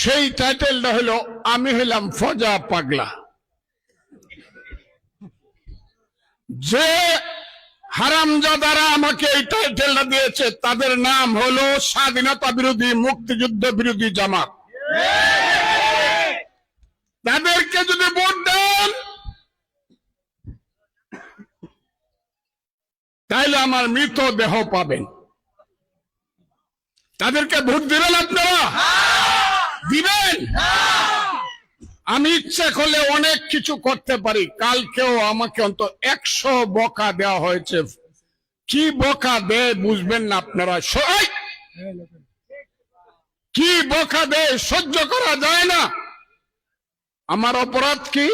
সেই টাইটেলটা হলো, আমি হইলাম ফজা পাগলা। যে হারামজাদারা আমাকে এই টাইটেলটা দিয়েছে, তাদের নাম হলো স্বাধীনতা বিরোধী, মুক্তিযুদ্ধ বিরোধী জামাত। তাদেরকে যদি ভোট দেন তাহলে আমার মৃত দেহ পাবেন। তাদেরকে ভোট দিবেন আপনারা? আমি ইচ্ছা করলে অনেক কিছু করতে পারি। কালকেও আমাকে অন্ত একশো বকা দেওয়া হয়েছে। কি বকা দেয় বুঝবেন না আপনারা। সবাই! কি বকা দেয় সহ্য করা যায় না। আমার অপরাধ কি?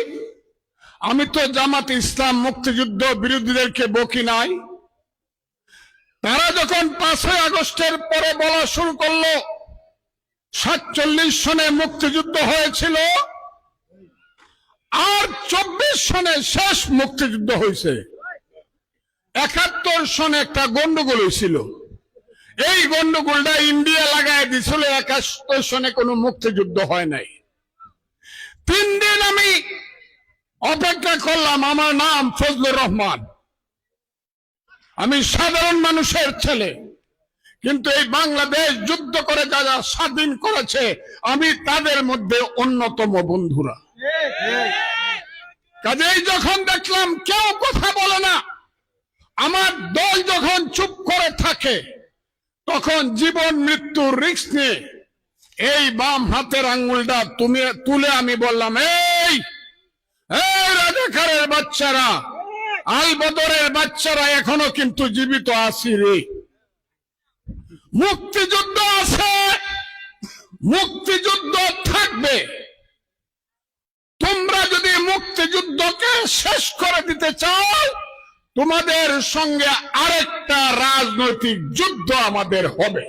আমি তো জামাত ইসলাম মুক্তিযুদ্ধ বিরোধীদেরকে বকি নাই। তারা যখন পাঁচই আগস্টের পরে বলা শুরু করল, সাতচল্লিশ সনে মুক্তিযুদ্ধ হয়েছিল চব্বিশ সনে শেষ মুক্তিযুদ্ধ হয়েছে একাত্তর সনে একটা গন্ডগোল হয়েছিল এই গন্ডগোলটা ইন্ডিয়া লাগাই দিছিল, একাত্তর সনে কোনো মুক্তিযুদ্ধ হয় নাই। তিন দিন আমি অপেক্ষা করলাম, আমার নাম ফজলুর রহমান। আমি সাধারণ মানুষের ছেলে, কিন্তু এই বাংলাদেশ যুদ্ধ করে যারা স্বাধীন করেছে, আমি তাদের মধ্যে অন্যতম বন্ধুরা। কাজেই যখন দেখলাম কেউ কথা বলে না, আমার দল যখন চুপ করে থাকে, তখন জীবন মৃত্যুর রিস্ক নিয়ে, এই বাম হাতের আঙ্গুলটা তুমি, তুলে আমি বললাম, এই রাজাকারের বাচ্চারা আল বদরের বাচ্চারা এখনও কিন্তু জীবিত আছি রে। মুক্তিযুদ্ধ আছে, মুক্তিযুদ্ধ থাকবে শেষ করে দিতে চাও তোমাদের সঙ্গে আরেকটা রাজনৈতিক যুদ্ধ আমাদের হবে।